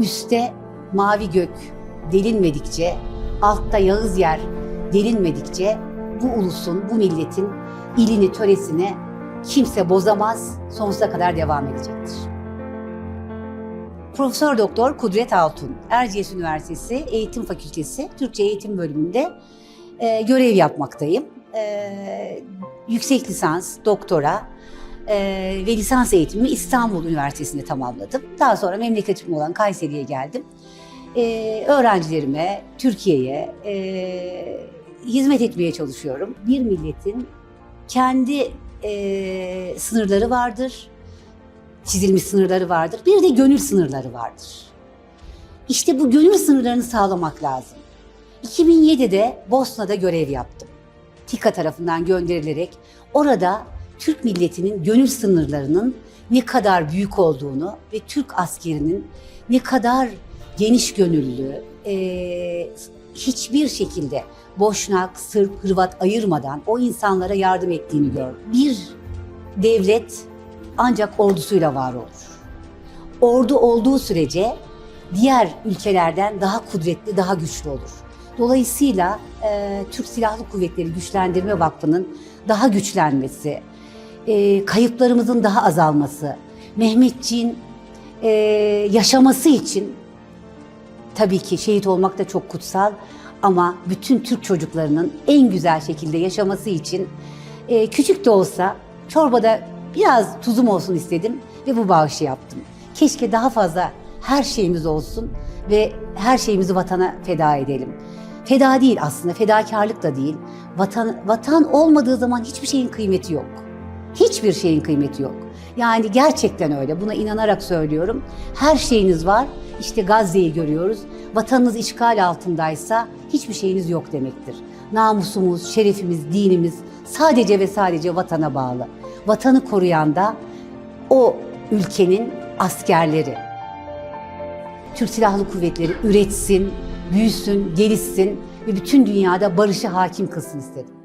üstte mavi gök delinmedikçe, altta Yağız yer delinmedikçe bu ulusun, bu milletin ilini, töresini kimse bozamaz, sonsuza kadar devam edecektir. Profesör Doktor Kudret Altun, Erciyes Üniversitesi Eğitim Fakültesi Türkçe Eğitim Bölümünde e, görev yapmaktayım. E, yüksek lisans, doktora e, ve lisans eğitimimi İstanbul Üniversitesi'nde tamamladım. Daha sonra memleketim olan Kayseri'ye geldim. E, öğrencilerime, Türkiye'ye e, hizmet etmeye çalışıyorum. Bir milletin kendi e, sınırları vardır, çizilmiş sınırları vardır. Bir de gönül sınırları vardır. İşte bu gönül sınırlarını sağlamak lazım. 2007'de Bosna'da görev yaptım. TİKA tarafından gönderilerek orada Türk milletinin gönül sınırlarının ne kadar büyük olduğunu ve Türk askerinin ne kadar geniş gönüllü, eee, hiçbir şekilde Boşnak, Sırp, Hırvat ayırmadan o insanlara yardım ettiğini gördüm. Bir devlet ancak ordusuyla var olur. Ordu olduğu sürece diğer ülkelerden daha kudretli, daha güçlü olur. Dolayısıyla e, Türk Silahlı Kuvvetleri Güçlendirme Vakfı'nın daha güçlenmesi, e, kayıplarımızın daha azalması, Mehmetçiğin e, yaşaması için tabii ki şehit olmak da çok kutsal ama bütün Türk çocuklarının en güzel şekilde yaşaması için e, küçük de olsa çorbada biraz tuzum olsun istedim ve bu bağışı yaptım. Keşke daha fazla her şeyimiz olsun ve her şeyimizi vatana feda edelim. Feda değil aslında, fedakarlık da değil. Vatan, vatan olmadığı zaman hiçbir şeyin kıymeti yok. Hiçbir şeyin kıymeti yok. Yani gerçekten öyle. Buna inanarak söylüyorum. Her şeyiniz var. İşte Gazze'yi görüyoruz. Vatanınız işgal altındaysa hiçbir şeyiniz yok demektir. Namusumuz, şerefimiz, dinimiz sadece ve sadece vatana bağlı. Vatanı koruyan da o ülkenin askerleri. Türk Silahlı Kuvvetleri üretsin, büyüsün, gelişsin ve bütün dünyada barışı hakim kılsın istedim.